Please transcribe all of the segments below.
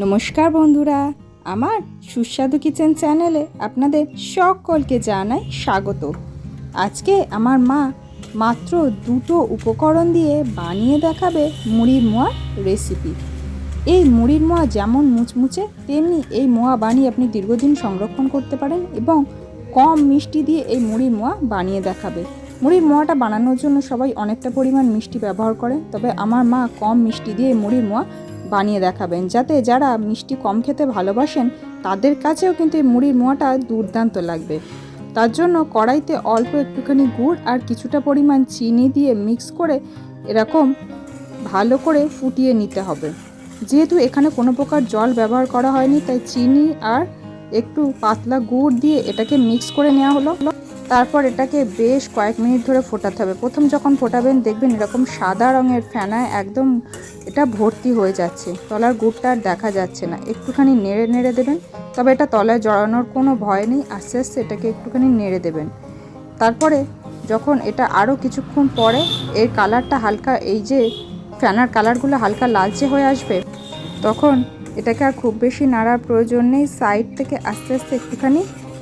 নমস্কার বন্ধুরা, আমার সুস্বাদু কিচেন চ্যানেলে আপনাদের সকলকে জানাই স্বাগত। আজকে আমার মা মাত্র দুটো উপকরণ দিয়ে বানিয়ে দেখাবে মুড়ির মোয়ার রেসিপি এই মুড়ির মোয়া যেমন মুচমুচে, তেমনি এই মোয়া বানিয়ে আপনি দীর্ঘদিন সংরক্ষণ করতে পারেন এবং কম মিষ্টি দিয়ে এই মুড়ির মোয়া বানিয়ে দেখাবে। মুড়ির মোয়াটা বানানোর জন্য সবাই অনেকটা পরিমাণ মিষ্টি ব্যবহার করে তবে আমার মা কম মিষ্টি দিয়ে মুড়ির মোয়া বানিয়ে দেখাবেন। যাতে যারা মিষ্টি কম খেতে ভালোবাসেন, তাদের কাছেও কিন্তু এই মুড়ির মোয়াটা দুর্দান্ত লাগবে। তার জন্য কড়াইতে অল্প একটুখানি গুড় আর কিছুটা পরিমাণ চিনি দিয়ে মিক্স করে এরকম ভালো করে ফুটিয়ে নিতে হবে। যেহেতু এখানে কোনো প্রকার জল ব্যবহার করা হয়নি, তাই চিনি আর একটু পাতলা গুড় দিয়ে এটাকে মিক্স করে নেওয়া হলো। তারপর এটাকে বেশ কয়েক মিনিট ধরে ফোটাতে হবে। প্রথম যখন ফোটাবেন, দেখবেন এরকম সাদা রঙের ফেনায় একদম এটা ভর্তি হয়ে যাচ্ছে। তলার গুড়টা আর দেখা যাচ্ছে না। একটুখানি নেড়ে নেড়ে দেবেন। তবে এটা তলায় জড়ানোর কোনো ভয় নেই। আস্তে আস্তে এটাকে একটুখানি নেড়ে দেবেন। তারপরে যখন এটা আরও কিছুক্ষণ পরে এর কালারটা হালকা, এই যে ফ্যানার কালারগুলো হালকা লালচে হয়ে আসবে, তখন এটাকে আর খুব বেশি নাড়ার প্রয়োজন নেই। সাইড থেকে আস্তে আস্তে একটুখানি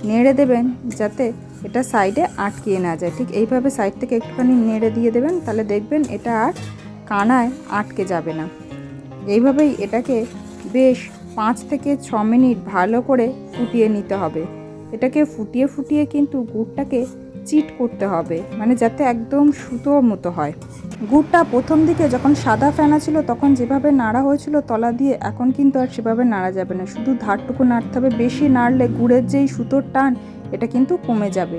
নেড়ে দেবেন যাতে এটা সাইডে আটকিয়ে না যায়। ঠিক এইভাবে সাইড থেকে একটুখানি নেড়ে দিয়ে দেবেন, তাহলে দেখবেন এটা আর কানায় আটকে যাবে না। এইভাবেই এটাকে বেশ পাঁচ থেকে ছ মিনিট ভালো করে ফুটিয়ে নিতে হবে। এটাকে ফুটিয়ে ফুটিয়ে কিন্তু গুড়টাকে চিট করতে হবে মানে যাতে একদম সুতোর মতো হয়। গুড়টা প্রথম দিকে যখন সাদা ফেনা ছিল, তখন যেভাবে নাড়া হয়েছিল তলা দিয়ে, এখন কিন্তু আর সেভাবে নাড়া যাবে না। শুধু ধারটুকু নাড়তে হবে। বেশি নাড়লে গুড়ের যেই সুতোর টান এটা কিন্তু কমে যাবে।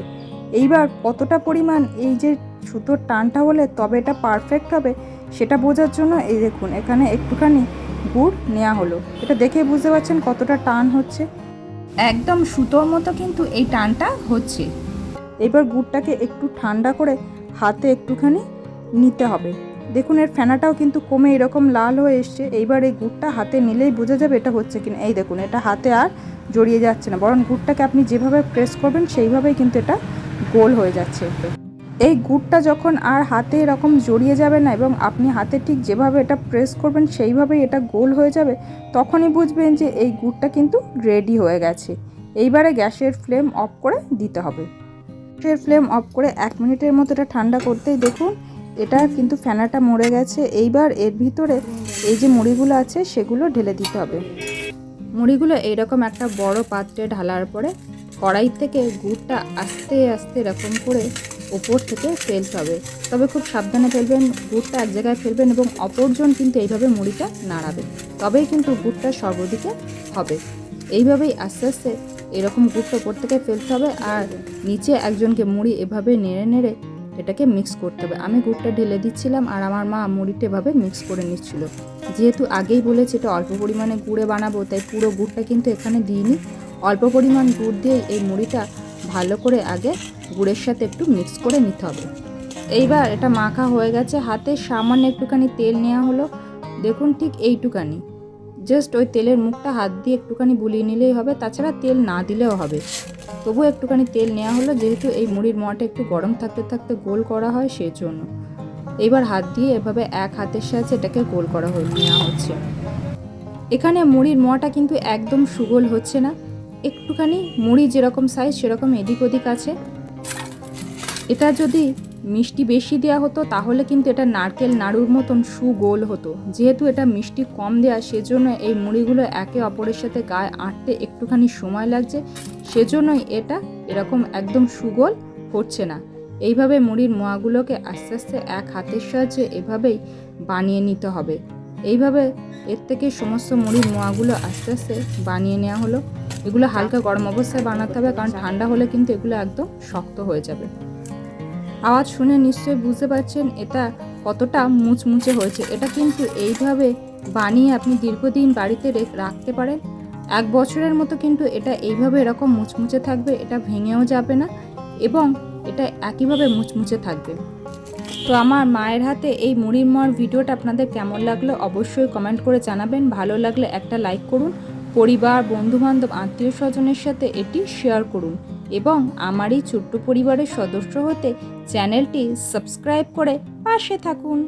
এইবার কতটা পরিমাণ এই যে সুতোর টানটা হলে তবে এটা পারফেক্ট হবে সেটা বোঝার জন্য এই দেখুন এখানে একটুখানি গুড় নেওয়া হলো। এটা দেখে বুঝতে পারছেন কতটা টান হচ্ছে? একদম সুতোর মতো কিন্তু এই টানটা হচ্ছে। এবার গুড়টাকে একটু ঠান্ডা করে হাতে একটুখানি নিতে হবে। দেখুন, এর ফেনাটাও কিন্তু কমে এরকম লাল হয়ে এসছে। এইবার এই গুড়টা হাতে নিলেই বোঝা যাবে এটা হচ্ছে কিনা। এই দেখুন, এটা হাতে আর জড়িয়ে যাচ্ছে না, বরং গুড়টাকে আপনি যেভাবে প্রেস করবেন, সেইভাবেই কিন্তু এটা গোল হয়ে যাচ্ছে এই গুড়টা যখন আর হাতে এরকম জড়িয়ে যাবে না এবং আপনি হাতে ঠিক যেভাবে এটা প্রেস করবেন, সেইভাবেই এটা গোল হয়ে যাবে, তখনই বুঝবেন যে এই গুড়টা কিন্তু রেডি হয়ে গেছে। এইবারে গ্যাসের ফ্লেম অফ করে দিতে হবে। গ্যাসের ফ্লেম অফ করে এক মিনিটের মতো এটা ঠান্ডা করতেই দেখুন এটা কিন্তু ফেনাটা মরে গেছে। এইবার এর ভিতরে এই যে মুড়িগুলো আছে, সেগুলো ঢেলে দিতে হবে। মুড়িগুলো এইরকম একটা বড় পাত্রে ঢালার পরে কড়াই থেকে গুড়টা আস্তে আস্তে এরকম করে ওপর থেকে ফেলতে হবে। তবে খুব সাবধানে ফেলবেন, গুড়টা এক জায়গায় ফেলবেন এবং অপরজন কিন্তু এইভাবে মুড়িটা নাড়াবে। তবেই কিন্তু গুড়টা সর্বদিকে হবে। এইভাবেই আস্তে আস্তে এরকম গুড়টা ওপর থেকে ফেলতে হবে আর নিচে একজনকে মুড়ি এভাবে নেড়ে নেড়ে এটাকে মিক্স করতে হবে। আমি গুড়টা ঢেলে দিচ্ছিলাম আর আমার মা মুড়িটা এভাবে মিক্স করে নিচ্ছিল। যেহেতু আগেই বলেছি এটা অল্প পরিমাণে গুড়ে বানাবো, তাই পুরো গুড়টা কিন্তু এখানে দিইনি। অল্প পরিমাণ গুড় দিয়ে এই মুড়িটা ভালো করে আগে গুড়ের সাথে একটু মিক্স করে নিতে হবে। এইবার এটা মাখা হয়ে গেছে, হাতে সামান্য একটুখানি তেল নেওয়া হলো। দেখুন ঠিক এইটুকানি। জাস্ট ওই তেলের মুখটা হাত দিয়ে একটুখানি বুলিয়ে নিলেই হবে, তাছাড়া তেল না দিলেও হবে। তবুও একটুখানি তেল নেওয়া হলো, যেহেতু এই মুড়ির মোয়াটা একটু গরম থাকতে থাকতে গোল করা হয় সেই জন্য এইবার হাত দিয়ে এভাবে এক হাতের সাহায্যে এটাকে গোল করা হয়ে, নেওয়া হচ্ছে। এখানে মুড়ির মোয়াটা কিন্তু একদম সুগোল হচ্ছে না। একটুখানি মুড়ি যেরকম সাইজ সেরকম এদিক ওদিক আছে। এটা যদি মিষ্টি বেশি দেওয়া হতো, তাহলে কিন্তু এটা নারকেল নাড়ুর মতন সুগোল হতো। যেহেতু এটা মিষ্টি কম দেওয়া সেজন্য এই মুড়িগুলো একে অপরের সাথে গায়ে আঁটতে একটুখানি সময় লাগছে। সেজন্যই এটা এরকম একদম সুগোল হচ্ছে না। এইভাবে মুড়ির মোয়াগুলোকে আস্তে আস্তে এক হাতের সাহায্যে এভাবেই বানিয়ে নিতে হবে। এইভাবে এর থেকে সমস্ত মুড়ির মোয়াগুলো আস্তে আস্তে বানিয়ে নেওয়া হলো। এগুলো হালকা গরম অবস্থায় বানাতে হবে, কারণ ঠান্ডা হলে কিন্তু এগুলো একদম শক্ত হয়ে যাবে। আওয়াজ শুনে নিশ্চয়ই বুঝতে পারছেন এটা কতটা মুচমুচে হয়েছে। এটা কিন্তু এইভাবে বানিয়ে আপনি দীর্ঘদিন বাড়িতে রাখতে পারেন। এক বছরের মতো কিন্তু এটা এইভাবে এরকম মুচমুচে থাকবে, এটা ভেঙেও যাবে না এবং এটা একইভাবে মুচমুচে থাকবে। তো আমার মায়ের হাতে এই মুড়ির মার ভিডিওটা আপনাদের কেমন লাগল অবশ্যই কমেন্ট করে জানাবেন। ভালো লাগলে একটা লাইক করুন, পরিবার, বন্ধুবান্ধব আত্মীয় স্বজনের সাথে এটি শেয়ার করুন। এবং আমার এই ছোট্ট পরিবারের সদস্য হতে চ্যানেলটি সাবস্ক্রাইব করে পাশে থাকুন।